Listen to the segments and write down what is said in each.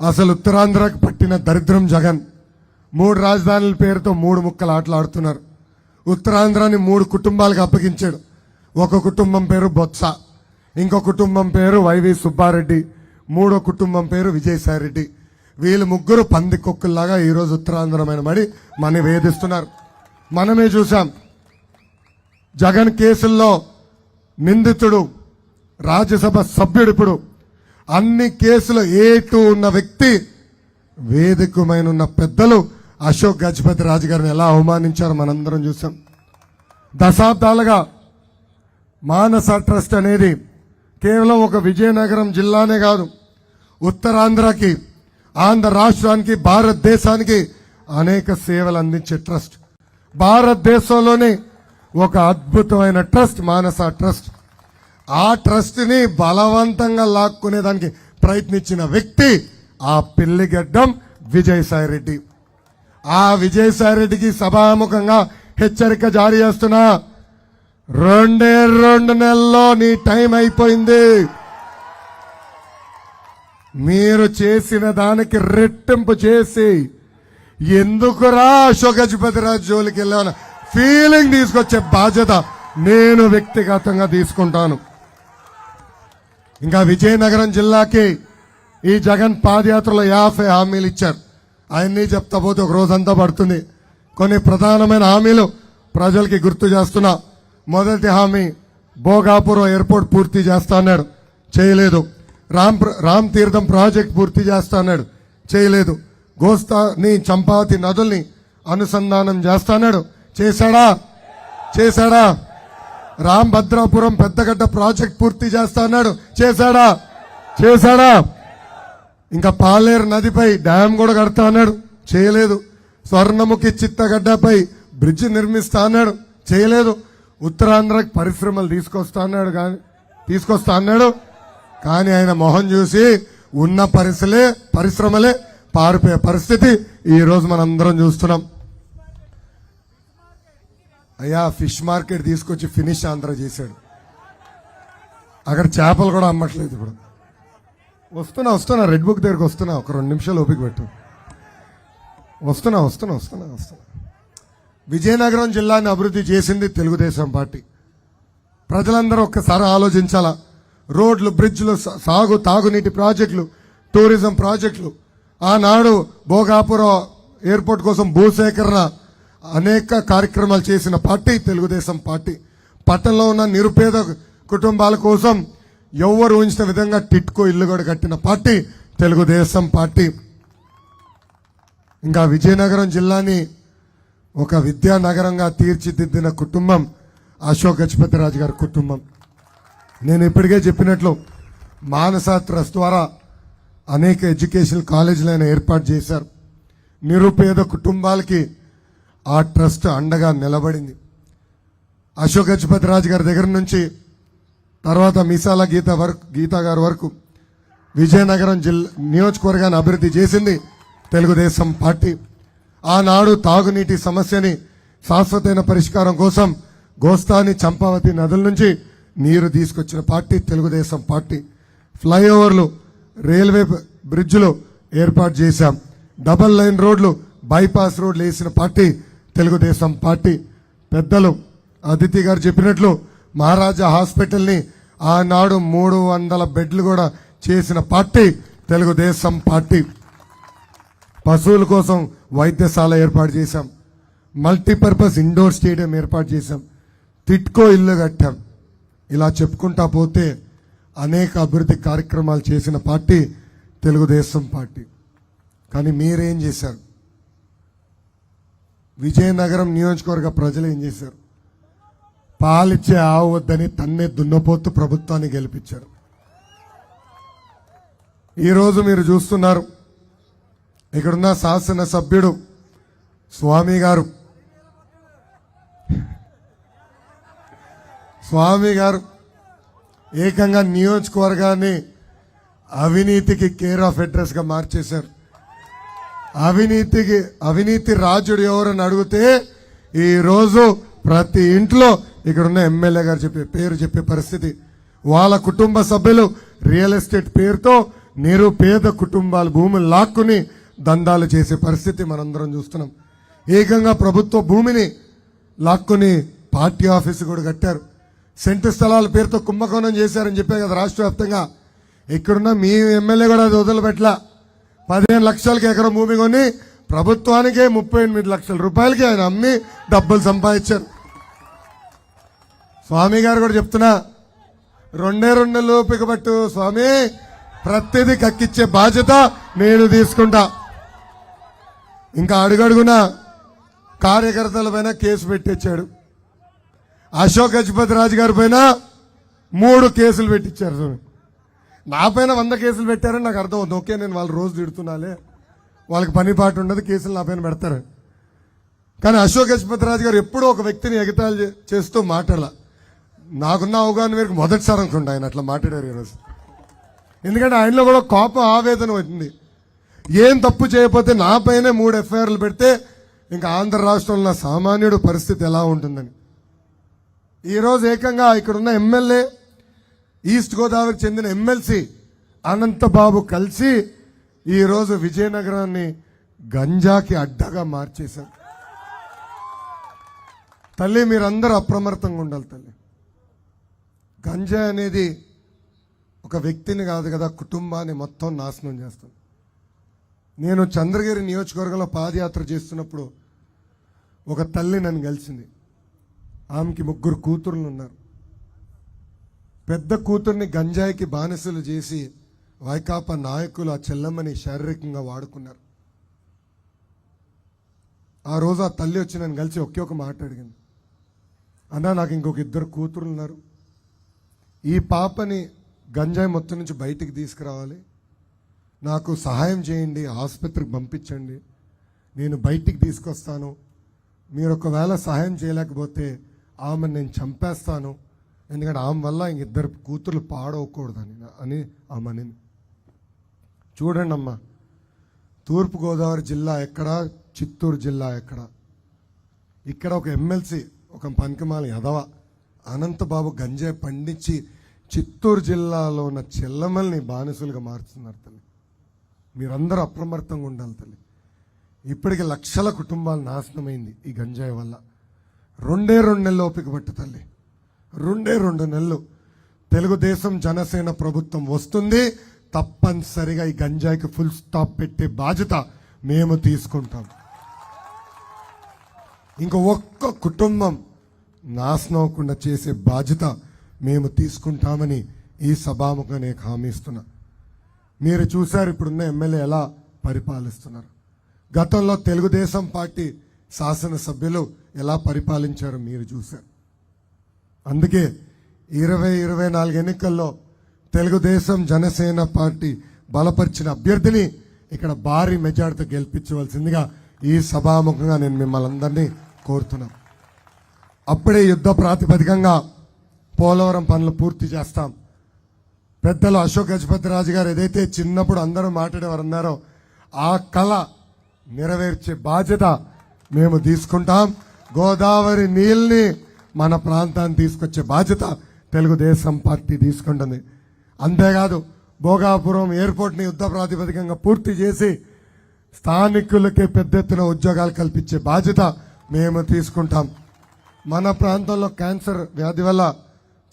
అసలు ఉత్తరాంధ్రకు పట్టిన దరిద్రం జగన్. మూడు రాజధానుల పేరుతో మూడు ముక్కలు ఆటలాడుతున్నారు. ఉత్తరాంధ్రాని మూడు కుటుంబాలకు అప్పగించాడు. ఒక కుటుంబం పేరు బొత్స. ఇంకో కుటుంబం పేరు వైవి సుబ్బారెడ్డి. మూడో కుటుంబం పేరు విజయసాయిరెడ్డి. వీళ్ళు ముగ్గురు పంది కుక్కల్లాగా ఈరోజు ఉత్తరాంధ్రమైన మడి మన వేధిస్తున్నారు. మనమే చూసాం జగన్ కేసుల్లో నిందితుడు రాజ్యసభ సభ్యుడు ఇప్పుడు అన్ని కేసులు ఏ టూ ఉన్న వ్యక్తి వేదికమైన ఉన్న పెద్దలు అశోక్ గజపతి రాజు గారిని ఎలా అవమానించారో మనందరం చూసాం. దశాబ్దాలుగా మానస ట్రస్ట్ అనేది కేవలం ఒక విజయనగరం జిల్లానే కాదు ఉత్తరాంధ్రకి ఆంధ్ర రాష్ట్రానికి భారతదేశానికి అనేక సేవలు అందించే ట్రస్ట్. భారతదేశంలోనే ఒక అద్భుతమైన ట్రస్ట్ మానస ట్రస్ట్. ఆ ట్రస్ట్ని బలవంతంగా లాక్కునేదానికి ప్రయత్నించిన వ్యక్తి ఆ పిల్లిగడ్డం విజయసాయి రెడ్డి ఆ విజయసాయి రెడ్డికి సభాముఖంగా హెచ్చరిక జారీ చేస్తున్నా. రెండే రెండు నెలల్లో నీ టైం అయిపోయింది. మీరు చేసిన దానికి రెట్టింపు చేసి ఎందుకురా అశోక్ గజపతిరాజు జోలికి వెళ్ళాను ఫీలింగ్ తీసుకొచ్చే బాధ్యత నేను వ్యక్తిగతంగా తీసుకుంటాను. ఇంకా విజయనగరం జిల్లాకి ఈ జగన్ పాదయాత్రలో యాభై హామీలు ఇచ్చారు. అవన్నీ చెప్తా పోతే ఒక రోజంతా పడుతుంది. కొన్ని ప్రధానమైన హామీలు ప్రజలకి గుర్తు చేస్తున్నా. మొదటి హామీ భోగాపురం ఎయిర్పోర్ట్ పూర్తి చేస్తా అన్నాడు. చేయలేదు. రామ్ రామ్ తీర్థం ప్రాజెక్ట్ పూర్తి చేస్తా అన్నాడు. చేయలేదు. గోస్తాని చంపావతి నదుల్ని అనుసంధానం చేస్తాన్నాడు చేశాడా? చేశాడా? రామభద్రాపురం పెద్దగడ్డ ప్రాజెక్ట్ పూర్తి చేస్తా అన్నాడు. చేశాడా? చేశాడా? ఇంకా పాలేరు నదిపై డ్యాం కూడా కడతా అన్నాడు. చేయలేదు. స్వర్ణముఖి చిత్తగడ్డపై బ్రిడ్జ్ నిర్మిస్తా అన్నాడు. చేయలేదు. ఉత్తరాంధ్రకి పరిశ్రమలు తీసుకొస్తా అన్నాడు కానీ తీసుకొస్తా అన్నాడు. కానీ ఆయన మొహం చూసి ఉన్న పరిశ్రమలే పరిశ్రమలే పారిపోయే పరిస్థితి ఈరోజు మనందరం చూస్తున్నాం. అయ్యా ఫిష్ మార్కెట్ తీసుకొచ్చి ఫినిష్ ఆంధ్ర చేశాడు. అక్కడ చేపలు కూడా అమ్మట్లేదు ఇప్పుడు. వస్తున్నా వస్తున్నా రెడ్ బుక్ దగ్గరికి వస్తున్నా ఒక రెండు నిమిషాలు ఓపిక పెట్టు. వస్తున్నా వస్తున్నా వస్తున్నా వస్తున్నా. విజయనగరం జిల్లాని అభివృద్ధి చేసింది తెలుగుదేశం పార్టీ. ప్రజలందరూ ఒక్కసారి ఆలోచించాలా? రోడ్లు బ్రిడ్జ్లు సాగు తాగునీటి ప్రాజెక్టులు టూరిజం ప్రాజెక్టులు. ఆనాడు భోగాపురం ఎయిర్పోర్ట్ కోసం భూసేకరణ అనేక కార్యక్రమాలు చేసిన పార్టీ తెలుగుదేశం పార్టీ. పట్టణంలో ఉన్న నిరుపేద కుటుంబాల కోసం ఎవరు ఊహించిన విధంగా టిట్కో ఇల్లు కూడా కట్టిన పార్టీ తెలుగుదేశం పార్టీ. ఇంకా విజయనగరం జిల్లాని ఒక విద్యా నగరంగా తీర్చిదిద్దిన కుటుంబం అశోక్ గజపతిరాజు గారి కుటుంబం. నేను ఇప్పటికే చెప్పినట్లు మానస ట్రస్ట్ ద్వారా అనేక ఎడ్యుకేషనల్ కాలేజీలైన ఏర్పాటు చేశారు. నిరుపేద కుటుంబాలకి ఆ ట్రస్ట్ అండగా నిలబడింది. అశోక్ గజపతిరాజు గారి దగ్గర నుంచి తర్వాత మిసాల గీత వరకు గీత గారి వరకు విజయనగరం జిల్లా నియోజకవర్గాన్ని అభివృద్ధి చేసింది తెలుగుదేశం పార్టీ. ఆనాడు తాగునీటి సమస్యని శాశ్వతమైన పరిష్కారం కోసం గోస్తాని చంపావతి నదుల నుంచి నీరు తీసుకొచ్చిన పార్టీ తెలుగుదేశం పార్టీ. ఫ్లైఓవర్లు రైల్వే బ్రిడ్జ్లు ఏర్పాటు చేశాం. డబల్ లైన్ రోడ్లు బైపాస్ రోడ్లు వేసిన పార్టీ తెలుగుదేశం పార్టీ పెద్దలు అదితి గారు చెప్పినట్లు మహారాజా హాస్పిటల్ని ఆనాడు మూడు వందల బెడ్లు కూడా చేసిన పార్టీ తెలుగుదేశం పార్టీ. పశువుల కోసం వైద్యశాల ఏర్పాటు చేశాం. మల్టీపర్పస్ ఇండోర్ స్టేడియం ఏర్పాటు చేశాం. తిట్కో ఇల్లు కట్టాం. ఇలా చెప్పుకుంటా పోతే అనేక అభివృద్ధి కార్యక్రమాలు చేసిన పార్టీ తెలుగుదేశం పార్టీ. కానీ మీరేం చేశారు? విజయనగరం నియోజకవర్గ ప్రజలు ఏం చేశారు? పాలిచ్చే ఆవు వద్దని తన్నే దున్నపోతు ప్రభుత్వాన్ని గెలిపించారు. ఈరోజు మీరు చూస్తున్నారు ఇక్కడున్న శాసన సభ్యుడు స్వామి గారు. స్వామి గారు ఏకంగా నియోజకవర్గాన్ని అవినీతికి కేర్ ఆఫ్ అడ్రస్గా మార్చేశారు. అవినీతికి అవినీతి రాజుడు ఎవరని అడిగితే ఈరోజు ప్రతి ఇంట్లో ఇక్కడున్న ఎమ్మెల్యే గారు చెప్పే పేరు చెప్పే పరిస్థితి. వాళ్ళ కుటుంబ సభ్యులు రియల్ ఎస్టేట్ పేరుతో నిరుపేద కుటుంబాలు భూములు లాక్కుని దందాలు చేసే పరిస్థితి మనందరం చూస్తున్నాం. ఏకంగా ప్రభుత్వ భూమిని లాక్కుని పార్టీ ఆఫీసు కూడా కట్టారు. సెంటు స్థలాల పేరుతో కుంభకోణం చేశారని చెప్పే కదా రాష్ట్ర వ్యాప్తంగా ఇక్కడున్న మీ ఎమ్మెల్యే కూడా అది వదిలిపెట్టలా పదిహేను లక్షలకి ఎకరం భూమి కొని ప్రభుత్వానికే ముప్పై ఎనిమిది లక్షల రూపాయలకి ఆయన అమ్మి డబ్బులు సంపాదించారు. స్వామి గారు కూడా చెప్తున్నా రెండే రెండు లోపికబట్టు స్వామి ప్రతిదీ కక్కిచ్చే బాధ్యత నేను తీసుకుంటా. ఇంకా అడుగడుగున కార్యకర్తల పైన కేసు పెట్టించాడు అశోక్ గజపతి రాజు గారి పైన మూడు కేసులు పెట్టించారు స్వామి. నా పైన వంద కేసులు పెట్టారని నాకు అర్థం అవుతుంది ఓకే నేను వాళ్ళు రోజు తిడుతున్నాలే. వాళ్ళకి పని పాటు ఉండదు కేసులు నా పైన పెడతారు. కానీ అశోక్ గజపతి రాజు గారు ఎప్పుడూ ఒక వ్యక్తిని ఎగతాళి చేస్తూ మాట్లాడాల. నాకున్న అవగాహన మేరకు మొదటిసారి అనుకుంటా ఆయన అట్లా మాట్లాడారు ఈరోజు. ఎందుకంటే ఆయనలో కూడా కోపం ఆవేదన వచ్చింది ఏం తప్పు చేయకపోతే నా పైనే మూడు ఎఫ్ఐఆర్లు పెడితే ఇంకా ఆంధ్ర రాష్ట్రంలో సామాన్యుడు పరిస్థితి ఎలా ఉంటుందని. ఈరోజు ఏకంగా ఇక్కడున్న ఎమ్మెల్యే ఈస్ట్ గోదావరికి చెందిన ఎమ్మెల్సీ అనంతబాబు కలిసి ఈరోజు విజయనగరాన్ని గంజాకి అడ్డగా మార్చేశారు. తల్లి మీరందరూ అప్రమత్తంగా ఉండాలి తల్లి. గంజా అనేది ఒక వ్యక్తిని కాదు కదా కుటుంబాన్ని మొత్తం నాశనం చేస్తుంది. నేను చంద్రగిరి నియోజకవర్గంలో పాదయాత్ర చేస్తున్నప్పుడు ఒక తల్లి నన్ను కలిసింది. ఆమెకి ముగ్గురు కూతుర్లు ఉన్నారు. పెద్ద కూతుర్ని గంజాయికి బానిసలు చేసి వైకాపా నాయకులు ఆ చెల్లమ్మని శారీరకంగా వాడుకున్నారు. ఆ రోజు ఆ తల్లి వచ్చి నన్ను కలిసి ఒకే ఒక మాట అడిగింది. అన్నా నాకు ఇంకొక ఇద్దరు కూతురు ఉన్నారు ఈ పాపని గంజాయి మొత్తం నుంచి బయటికి తీసుకురావాలి. నాకు సహాయం చేయండి ఆసుపత్రికి పంపించండి. నేను బయటికి తీసుకొస్తాను. మీరు ఒకవేళ సహాయం చేయలేకపోతే ఆమెను నేను చంపేస్తాను. ఎందుకంటే ఆమె వల్ల ఇంక ఇద్దరు కూతుర్లు పాడవకూడదని అని ఆమె అనింది. చూడండి అమ్మా తూర్పుగోదావరి జిల్లా ఎక్కడ చిత్తూరు జిల్లా ఎక్కడ? ఇక్కడ ఒక ఎమ్మెల్సీ ఒక పనికిమాల యదవ అనంతబాబు గంజాయి పండించి చిత్తూరు జిల్లాలో ఉన్న చెల్లమల్ని బానిసలుగా మారుతున్నారు తల్లి. మీరందరూ అప్రమత్తంగా ఉండాలి తల్లి. ఇప్పటికి లక్షల కుటుంబాలు నాశనమైంది ఈ గంజాయి వల్ల. రెండే రెండు నెలలు ఓపిక పట్టు తల్లి. రెండే రెండు నెలలు. తెలుగుదేశం జనసేన ప్రభుత్వం వస్తుంది తప్పనిసరిగా ఈ గంజాయికి ఫుల్ స్టాప్ పెట్టే బాధ్యత మేము తీసుకుంటాం. ఇంకా ఒక్క కుటుంబం నాశనం అవ్వకుండా చేసే బాధ్యత మేము తీసుకుంటామని ఈ సభాముఖంగా నేను హామీస్తున్నా మీరు చూశారు ఇప్పుడున్న ఎమ్మెల్యే ఎలా పరిపాలిస్తున్నారు. గతంలో తెలుగుదేశం పార్టీ శాసనసభ్యులు ఎలా పరిపాలించారో మీరు చూశారు. అందుకే ఇరవై ఇరవై నాలుగు ఎన్నికల్లో తెలుగుదేశం జనసేన పార్టీ బలపరిచిన అభ్యర్థిని ఇక్కడ భారీ మెజార్టీతో గెలిపించవలసిందిగా ఈ సభాముఖంగా నేను మిమ్మల్ని అందరినీ కోరుతున్నాను. అప్పుడే యుద్ధ ప్రాతిపదికంగా పోలవరం పనులు పూర్తి చేస్తాం. పెద్దలు అశోక్ గజపతి రాజు గారు ఏదైతే చిన్నప్పుడు అందరూ మాట్లాడేవారు అన్నారో ఆ కళ నెరవేర్చే బాధ్యత మేము తీసుకుంటాం. గోదావరి నీళ్ళని మన ప్రాంతాన్ని తీసుకొచ్చే బాధ్యత తెలుగుదేశం పార్టీ తీసుకుంటుంది. అంతేకాదు భోగాపురం ఎయిర్పోర్ట్ని యుద్ధ ప్రాతిపదికంగా పూర్తి చేసి స్థానికులకే పెద్ద ఎత్తున ఉద్యోగాలు కల్పించే బాధ్యత మేము తీసుకుంటాం. మన ప్రాంతంలో క్యాన్సర్ వ్యాధి వల్ల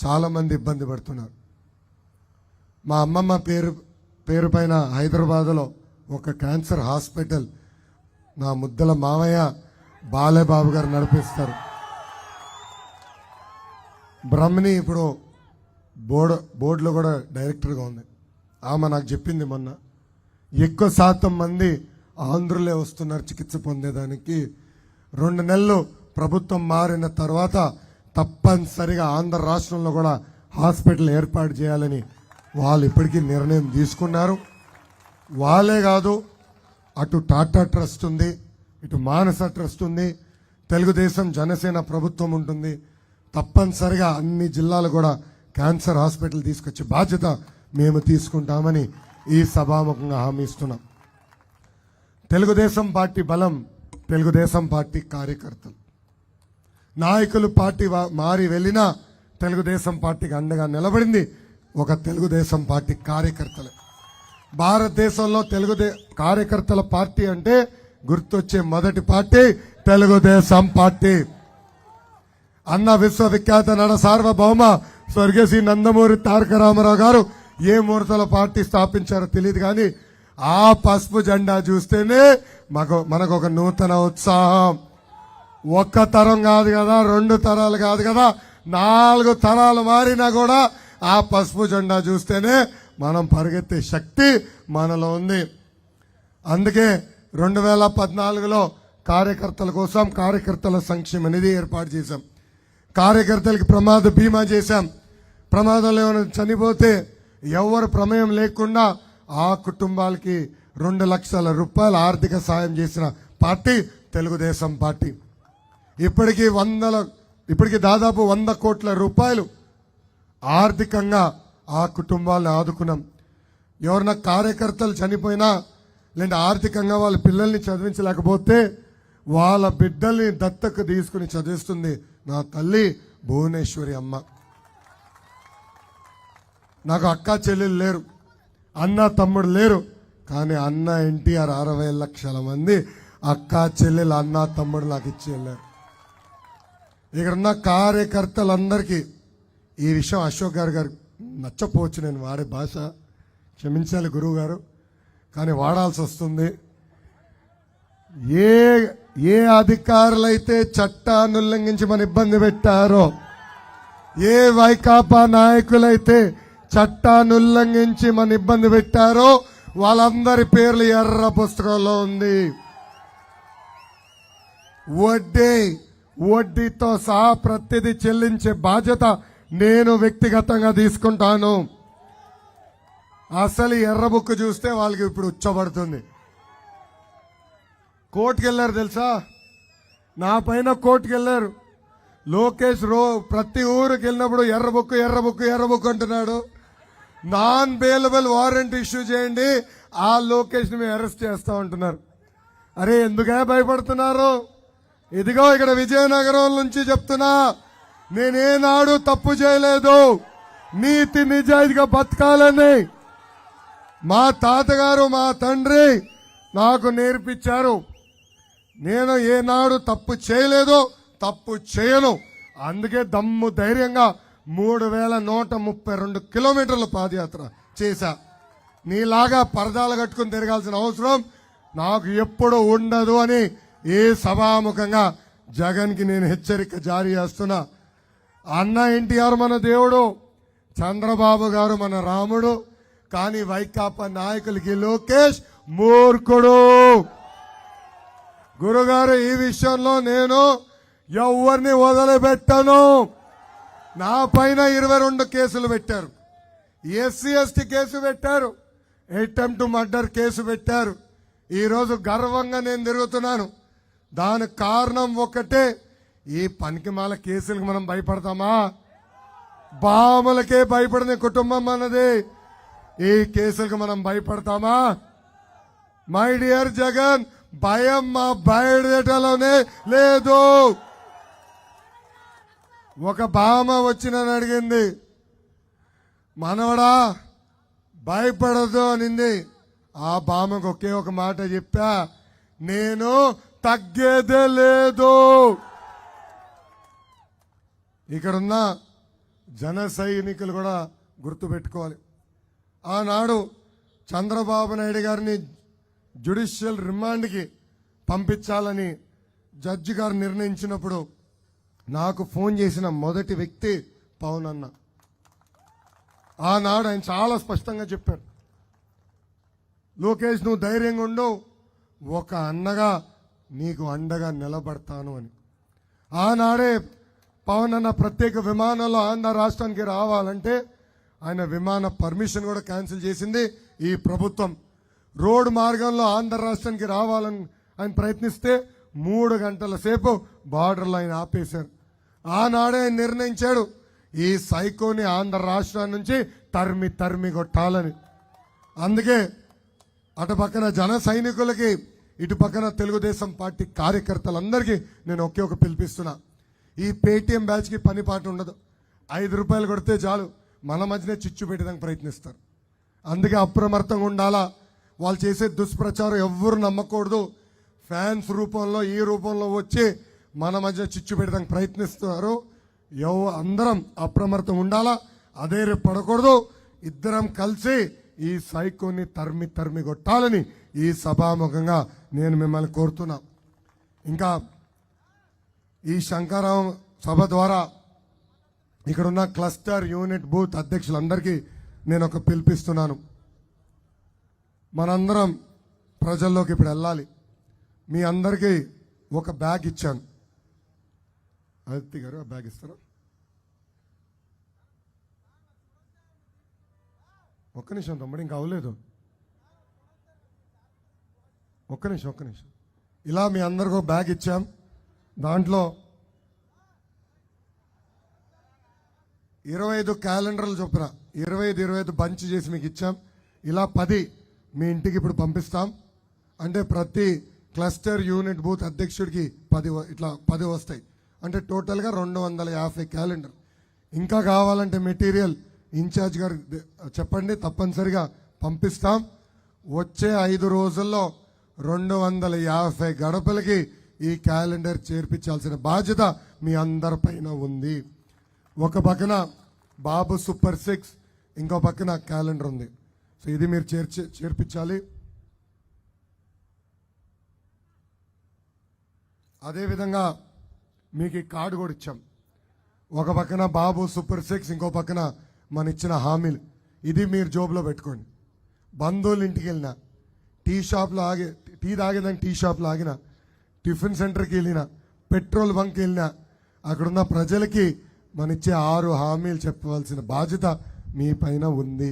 చాలామంది ఇబ్బంది పడుతున్నారు. మా అమ్మమ్మ పేరు పేరు పైన హైదరాబాద్లో ఒక క్యాన్సర్ హాస్పిటల్ నా ముద్దల మామయ్య బాలేబాబు గారు నడిపిస్తారు. బ్రహ్మని ఇప్పుడు బోర్డు బోర్డులో కూడా డైరెక్టర్గా ఉంది. ఆమె నాకు చెప్పింది మొన్న ఎక్కువ శాతం మంది ఆంధ్రులే వస్తున్నారు చికిత్స పొందేదానికి. రెండు నెలలు ప్రభుత్వం మారిన తర్వాత తప్పనిసరిగా ఆంధ్ర రాష్ట్రంలో కూడా హాస్పిటల్ ఏర్పాటు చేయాలని వాళ్ళు ఇప్పటికీ నిర్ణయం తీసుకున్నారు. వాళ్ళే కాదు అటు టాటా ట్రస్ట్ ఉంది ఇటు మానస ట్రస్ట్ ఉంది తెలుగుదేశం జనసేన ప్రభుత్వం ఉంటుంది. తప్పనిసరిగా అన్ని జిల్లాలు కూడా క్యాన్సర్ హాస్పిటల్ తీసుకొచ్చే బాధ్యత మేము తీసుకుంటామని ఈ సభాముఖంగా హామీ ఇస్తున్నాం. తెలుగుదేశం పార్టీ బలం తెలుగుదేశం పార్టీ కార్యకర్తలు. నాయకులు పార్టీ మారి వెళ్ళినా తెలుగుదేశం పార్టీకి అండగా నిలబడింది ఒక తెలుగుదేశం పార్టీ కార్యకర్తలే. భారతదేశంలో తెలుగుదే కార్యకర్తల పార్టీ అంటే గుర్తొచ్చే మొదటి పార్టీ తెలుగుదేశం పార్టీ. అన్న విశ్వవిఖ్యాత నడ సార్వభౌమ స్వర్గశ్రీ నందమూరి తారక రామారావు గారు ఏ ముహూర్తంలో పార్టీ స్థాపించారో తెలియదు కానీ ఆ పసుపు జెండా చూస్తేనే మాకు మనకు ఒక నూతన ఉత్సాహం. ఒక్క తరం కాదు కదా రెండు తరాలు కాదు కదా నాలుగు తరాలు మారినా కూడా ఆ పసుపు జెండా చూస్తేనే మనం పరిగెత్తే శక్తి మనలో ఉంది. అందుకే రెండు వేల పద్నాలుగులో కార్యకర్తల కోసం కార్యకర్తల సంక్షేమ నిధి ఏర్పాటు చేశాం. కార్యకర్తలకి ప్రమాద బీమా చేశాం. ప్రమాదంలో ఏమైనా చనిపోతే ఎవరు ప్రమేయం లేకుండా ఆ కుటుంబాలకి రెండు లక్షల రూపాయల ఆర్థిక సాయం చేసిన పార్టీ తెలుగుదేశం పార్టీ. ఇప్పటికీ వందల ఇప్పటికి దాదాపు వంద కోట్ల రూపాయలు ఆర్థికంగా ఆ కుటుంబాలను ఆదుకున్నాం. ఎవరన్నా కార్యకర్తలు చనిపోయినా లేదంటే ఆర్థికంగా వాళ్ళ పిల్లల్ని చదివించలేకపోతే వాళ్ళ బిడ్డల్ని దత్తకు తీసుకుని చదివిస్తుంది నా తల్లి భువనేశ్వరి అమ్మ. నాకు అక్క చెల్లెలు లేరు అన్న తమ్ముడు లేరు కానీ అన్న ఎన్టీఆర్ అరవై లక్షల మంది అక్క చెల్లెలు అన్న తమ్ముడు నాకు ఇచ్చి వెళ్ళారు. ఇక్కడ ఉన్న కార్యకర్తలందరికీ ఈ విషయం అశోక్ గారు గారు నచ్చపోవచ్చు నేను వాడే భాష క్షమించాలి గురువు గారు కానీ వాడాల్సి వస్తుంది. ఏ ఏ అధికారులైతే చట్టాన్ని ఉల్లంఘించి మన ఇబ్బంది పెట్టారో ఏ వైకాపా నాయకులైతే చట్టాన్ని ఉల్లంఘించి మన ఇబ్బంది పెట్టారో వాళ్ళందరి పేర్లు ఎర్ర పుస్తకంలో ఉంది. వడ్డీ వడ్డీతో సహా ప్రతిదీ చెల్లించే బాధ్యత నేను వ్యక్తిగతంగా తీసుకుంటాను. అసలు ఎర్ర బుక్ చూస్తే వాళ్ళకి ఇప్పుడు ఉచ్చబడుతుంది. కోర్టుకు వెళ్ళారు తెలుసా? నా పైన కోర్టుకు వెళ్ళారు లోకేష్ రో ప్రతి ఊరికి వెళ్ళినప్పుడు ఎర్ర బుక్ ఎర్ర బుక్ ఎర్ర బుక్ అంటున్నాడు. నాన్ బెయిలబుల్ వారెంట్ ఇష్యూ చేయండి ఆ లోకేష్ని మేము అరెస్ట్ చేస్తా ఉంటున్నారు అరే ఎందుకే భయపడుతున్నారు? ఇదిగో ఇక్కడ విజయనగరం నుంచి చెప్తున్నా నేనేనాడు తప్పు చేయలేదు. నీతి నిజాయితీగా బతకాలని. మా తాతగారు మా తండ్రి నాకు నేర్పించారు. నేను ఏనాడు తప్పు చేయలేదు తప్పు చేయను. అందుకే దమ్ము ధైర్యంగా మూడు వేల నూట ముప్పై రెండు కిలోమీటర్ల పాదయాత్ర చేశా. నీలాగా పరదాలు కట్టుకుని తిరగాల్సిన అవసరం నాకు ఎప్పుడు ఉండదు అని ఏ సభాముఖంగా జగన్కి నేను హెచ్చరిక జారీ చేస్తున్నా. అన్న ఎన్టీఆర్ మన దేవుడు చంద్రబాబు గారు మన రాముడు కానీ వైకాపా నాయకులకి లోకేష్ మూర్ఖుడు. గురుగారు ఈ విషయంలో నేను ఎవరిని వదిలిపెట్టను. నా పైన ఇరవై రెండు కేసులు పెట్టారు. ఎస్సీ ఎస్టీ కేసు పెట్టారు. అటెంప్ట్ టు మర్డర్ కేసు పెట్టారు. ఈరోజు గర్వంగా నేను తిరుగుతున్నాను. దానికి కారణం ఒకటే ఈ పనికిమాల కేసులకు మనం భయపడతామా? బామలకే భయపడిన కుటుంబం అన్నది. ఈ కేసులకు మనం భయపడతామా? మై డియర్ జగన్ భయం మా బయటలోనే లేదు. ఒక బామ వచ్చినని అడిగింది. మనవడా భయపడదు అనింది. ఆ బామకు ఒకే ఒక మాట చెప్పా నేను తగ్గేదే లేదు. ఇక్కడున్న జన సైనికులు కూడా గుర్తుపెట్టుకోవాలి. ఆనాడు చంద్రబాబు నాయుడు గారిని జ్యుడిషియల్ రిమాండ్కి పంపించాలని జడ్జి గారు నిర్ణయించినప్పుడు నాకు ఫోన్ చేసిన మొదటి వ్యక్తి పవన్ అన్న. ఆనాడు ఆయన చాలా స్పష్టంగా చెప్పారు. లోకేష్ నువ్వు ధైర్యంగా ఉండు ఒక అన్నగా నీకు అండగా నిలబడతాను అని. ఆనాడే పవన్ అన్న ప్రత్యేక విమానంలో ఆంధ్ర రాష్ట్రానికి రావాలంటే ఆయన విమాన పర్మిషన్ కూడా క్యాన్సిల్ చేసింది ఈ ప్రభుత్వం. రోడ్డు మార్గంలో ఆంధ్ర రాష్ట్రానికి రావాలని ఆయన ప్రయత్నిస్తే మూడు గంటల సేపు బార్డర్లో ఆయన ఆపేశారు. ఆనాడే ఆయన నిర్ణయించాడు ఈ సైకోని ఆంధ్ర రాష్ట్రం నుంచి తరిమి తరిమి కొట్టాలని. అందుకే అటు పక్కన జన సైనికులకి ఇటు పక్కన తెలుగుదేశం పార్టీ కార్యకర్తలందరికీ నేను ఒకే ఒక పిలిపిస్తున్నా. ఈ పేటీఎం బ్యాచ్కి పని పాట ఉండదు. ఐదు రూపాయలు కొడితే చాలు. మన మధ్యనే చిచ్చు పెట్టడానికి ప్రయత్నిస్తారు. అందుకే అప్రమత్తంగా ఉండాలా? వాళ్ళు చేసే దుష్ప్రచారం ఎవ్వరు నమ్మకూడదు. ఫ్యాన్స్ రూపంలో ఈ రూపంలో వచ్చి మన మధ్య చిచ్చు పెట్టడానికి ప్రయత్నిస్తున్నారు. ఎవ అందరం అప్రమత్తం ఉండాలా? అదే రేపు పడకూడదు. ఇద్దరం కలిసి ఈ సైకోని తరిమి తరిమి కొట్టాలని ఈ సభాముఖంగా నేను మిమ్మల్ని కోరుతున్నా. ఇంకా ఈ శంకరాం సభ ద్వారా ఇక్కడున్న క్లస్టర్ యూనిట్ బూత్ అధ్యక్షులందరికీ నేను ఒక పిలిపిస్తున్నాను. మనందరం ప్రజల్లోకి ఇప్పుడు వెళ్ళాలి. మీ అందరికీ ఒక బ్యాగ్ ఇచ్చాను. ఆదిత్య గారు ఆ బ్యాగ్ ఇస్తారా? ఒక్క నిమిషం తమ్ముడు ఇంకా అవ్వలేదు. ఒక్క నిమిషం ఒక్క నిమిషం. ఇలా మీ అందరికి ఒక బ్యాగ్ ఇచ్చాం. దాంట్లో ఇరవై ఐదు క్యాలెండర్లు చొప్పున ఇరవై ఐదు ఇరవై ఐదు బంచ్ చేసి మీకు ఇచ్చాం. ఇలా పది మీ ఇంటికి ఇప్పుడు పంపిస్తాం. అంటే ప్రతి క్లస్టర్ యూనిట్ బూత్ అధ్యక్షుడికి పది ఇట్లా పది వస్తాయి. అంటే టోటల్గా రెండు వందల యాభై క్యాలెండర్. ఇంకా కావాలంటే మెటీరియల్ ఇన్ఛార్జ్ గారు చెప్పండి తప్పనిసరిగా పంపిస్తాం. వచ్చే ఐదు రోజుల్లో రెండు వందల యాభై గడపలకి ఈ క్యాలెండర్ చేర్పించాల్సిన బాధ్యత మీ అందరిపైన ఉంది. ఒక పక్కన బాబు సూపర్ సిక్స్ ఇంకో పక్కన క్యాలెండర్ ఉంది. సో ఇది మీరు చేర్చి చేర్పించాలి. అదేవిధంగా మీకు ఈ కార్డు కూడా ఇచ్చాం. ఒక పక్కన బాబు సూపర్ సిక్స్ ఇంకో పక్కన మన ఇచ్చిన హామీలు. ఇది మీరు జోబులో పెట్టుకోండి. బంధువుల ఇంటికి వెళ్ళిన టీ షాప్లో ఆగి టీ తాగేదానికి టీ షాప్లో ఆగిన టిఫిన్ సెంటర్కి వెళ్ళిన పెట్రోల్ బంక్ వెళ్ళిన అక్కడున్న ప్రజలకి మన ఇచ్చే ఆరు హామీలు చెప్పవలసిన బాధ్యత మీ పైన ఉంది.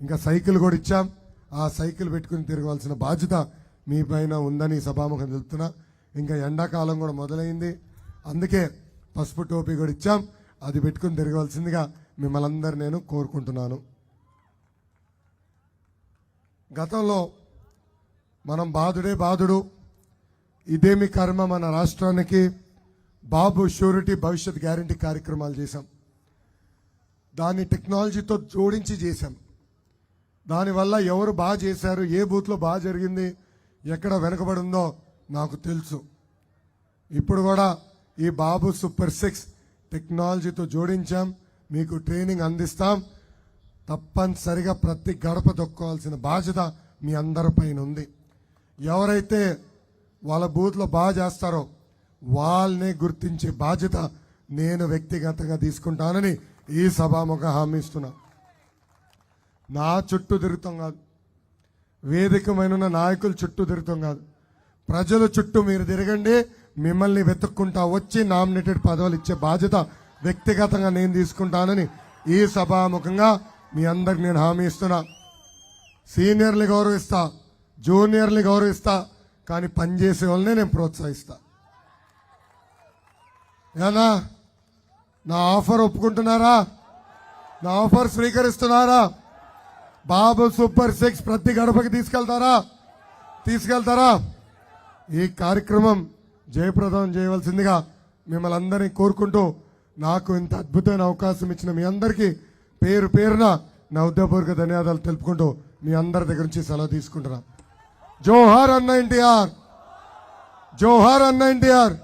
ఇంకా సైకిల్ కూడా ఇచ్చాం. ఆ సైకిల్ పెట్టుకుని తిరగవలసిన బాధ్యత మీ పైన ఉందని సభాముఖం తెలుపుతున్నా ఇంకా ఎండాకాలం కూడా మొదలైంది. అందుకే పసుపు టోపీ కూడా ఇచ్చాం. అది పెట్టుకుని తిరగవలసిందిగా మిమ్మల్ని అందరు నేను కోరుకుంటున్నాను. గతంలో మనం బాధుడే బాధుడు. ఇదేమి కర్మ మన రాష్ట్రానికి. బాబు షూరిటీ భవిష్యత్ గ్యారంటీ కార్యక్రమాలు చేశాం. దాన్ని టెక్నాలజీతో జోడించి చేశాం. దానివల్ల ఎవరు బాగా చేశారు ఏ బూత్లో బాగా జరిగింది ఎక్కడ వెనుకబడిందో నాకు తెలుసు. ఇప్పుడు కూడా ఈ బాబు సూపర్ సిక్స్ టెక్నాలజీతో జోడించాం మీకు ట్రైనింగ్ అందిస్తాం. తప్పనిసరిగా ప్రతి గడప దొక్కోవాల్సిన బాధ్యత మీ అందరిపైన ఉంది. ఎవరైతే వాళ్ళ బూత్లో బాగా చేస్తారో వాళ్ళనే గుర్తించే బాధ్యత నేను వ్యక్తిగతంగా తీసుకుంటానని ఈ సభాముఖ హామీ ఇస్తున్నాను నా చుట్టూ తిరుగుతాం కాదు. వేదికమైన నాయకుల చుట్టూ తిరుగుతాం కాదు. ప్రజల చుట్టూ మీరు తిరగండి మిమ్మల్ని వెతుక్కుంటా వచ్చి నామినేటెడ్ పదవులు ఇచ్చే బాధ్యత వ్యక్తిగతంగా నేను తీసుకుంటానని ఈ సభాముఖంగా మీ అందరికి నేను హామీ ఇస్తున్నా. సీనియర్ని గౌరవిస్తా జూనియర్ని గౌరవిస్తా కానీ పనిచేసే వాళ్ళనే నేను ప్రోత్సహిస్తా. ఏనా? నా ఆఫర్ ఒప్పుకుంటున్నారా? నా ఆఫర్ స్వీకరిస్తున్నారా? బాబు సూపర్ సిక్స్ ప్రతి గడపకి తీసుకెళ్తారా? తీసుకెళ్తారా? ఈ కార్యక్రమం జయప్రదం చేయవలసిందిగా మిమ్మల్ని అందరినీ కోరుకుంటూ నాకు ఇంత అద్భుతమైన అవకాశం ఇచ్చిన మీ అందరికీ పేరు పేరున నా ఉద్యోగపూర్వక ధన్యవాదాలు తెలుపుకుంటూ మీ అందరి దగ్గర నుంచి సెలవు తీసుకుంటున్నా. జోహార్ అన్న ఎన్టీఆర్! జోహార్ అన్న ఎన్టీఆర్!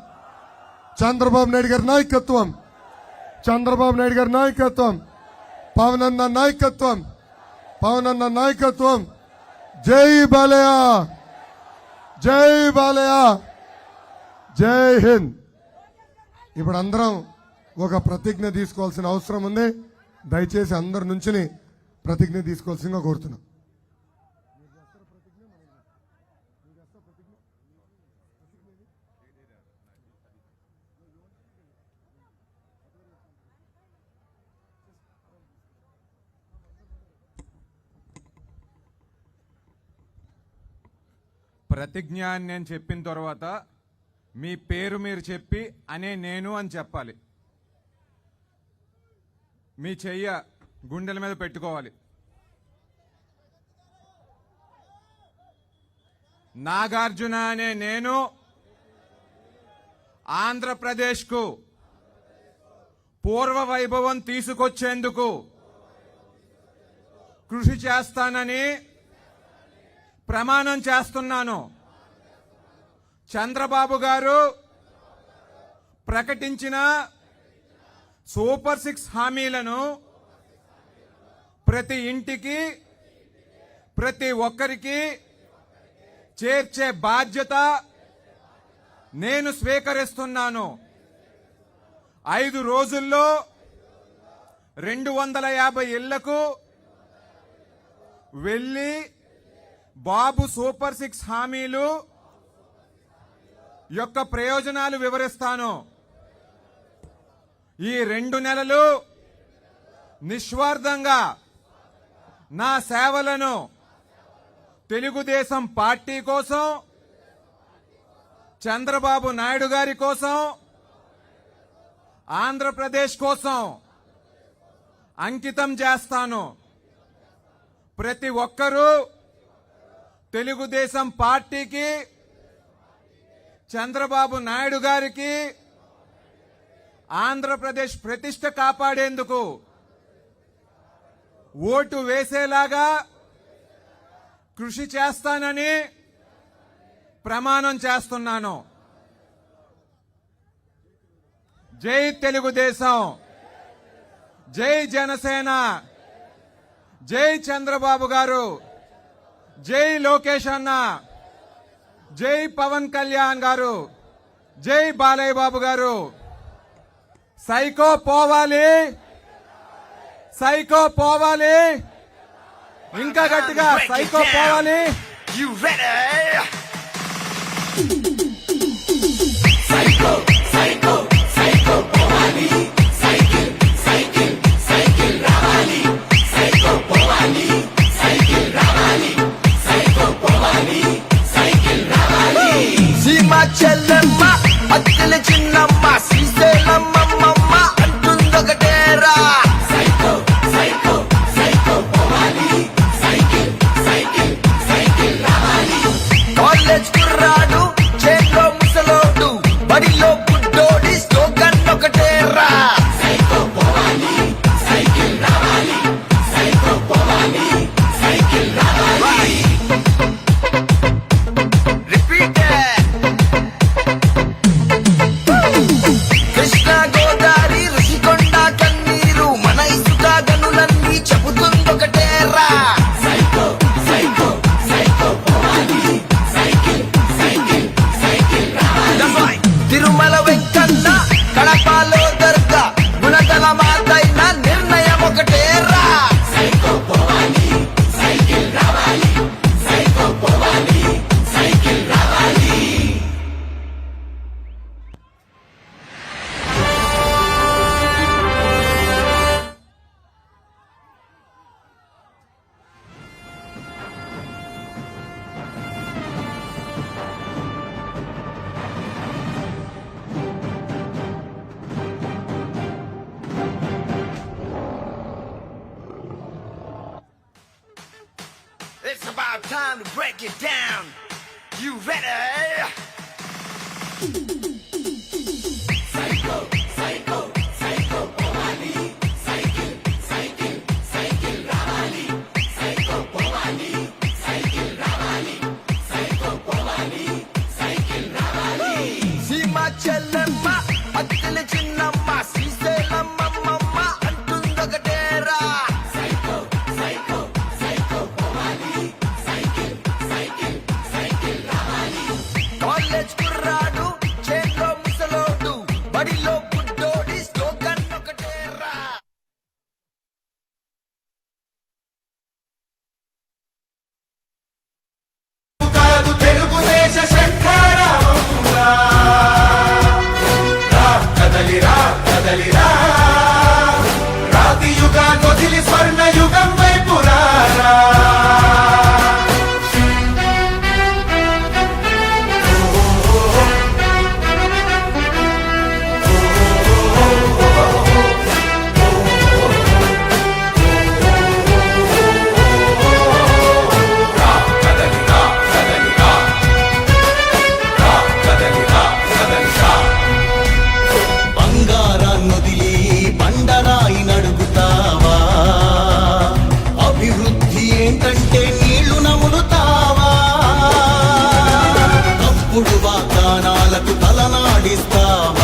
చంద్రబాబు నాయుడు గారి నాయకత్వం! చంద్రబాబు నాయుడు గారి నాయకత్వం! పవన్ అన్న నాయకత్వం! పవన్ అన్న నాయకత్వం. జై బాలయ్య! జై బాలయ్య! జై హింద్! ఇప్పుడు అందరం ఒక ప్రతిజ్ఞ తీసుకోవాల్సిన అవసరం ఉంది. దయచేసి అందరి నుంచి ప్రతిజ్ఞ తీసుకోవాల్సిందిగా కోరుతున్నాం. ప్రతిజ్ఞ అని నేను చెప్పిన తర్వాత మీ పేరు మీరు చెప్పి అనే నేను అని చెప్పాలి. మీ చెయ్య గుండెల మీద పెట్టుకోవాలి. నాగార్జున అనే నేను ఆంధ్రప్రదేశ్కు పూర్వ వైభవం తీసుకొచ్చేందుకు కృషి చేస్తానని ప్రమాణం చేస్తున్నాను. చంద్రబాబు గారు ప్రకటించిన సూపర్ సిక్స్ హామీలను ప్రతి ఇంటికి ప్రతి ఒక్కరికి చేర్చే బాధ్యత నేను స్వీకరిస్తున్నాను. ఐదు రోజుల్లో రెండు వందల యాభై ఇళ్ళకు వెళ్ళి బాబు సూపర్ సిక్స్ హామీలు యొక్క ప్రయోజనాలు వివరిస్తాను. ఈ రెండు నెలలు నిస్వార్థంగా నా సేవలను తెలుగుదేశం పార్టీ కోసం చంద్రబాబు నాయుడు గారి కోసం ఆంధ్రప్రదేశ్ కోసం అంకితం చేస్తాను. ప్రతి ఒక్కరూ తెలుగుదేశం పార్టీకి చంద్రబాబు నాయుడు గారికి ఆంధ్రప్రదేశ్ ప్రతిష్ట కాపాడేందుకు ఓటు వేసేలాగా కృషి చేస్తానని ప్రమాణం చేస్తున్నాను. జై తెలుగుదేశం. జై జనసేన. జై చంద్రబాబు గారు. జై లోకేష్ అన్న జై పవన్ కళ్యాణ్ గారు జై బాలయ్య బాబు గారు. సైకో పోవాలి సైకో పోవాలి. ఇంకా గట్టిగా Break it సైకో పోవాలి You ready?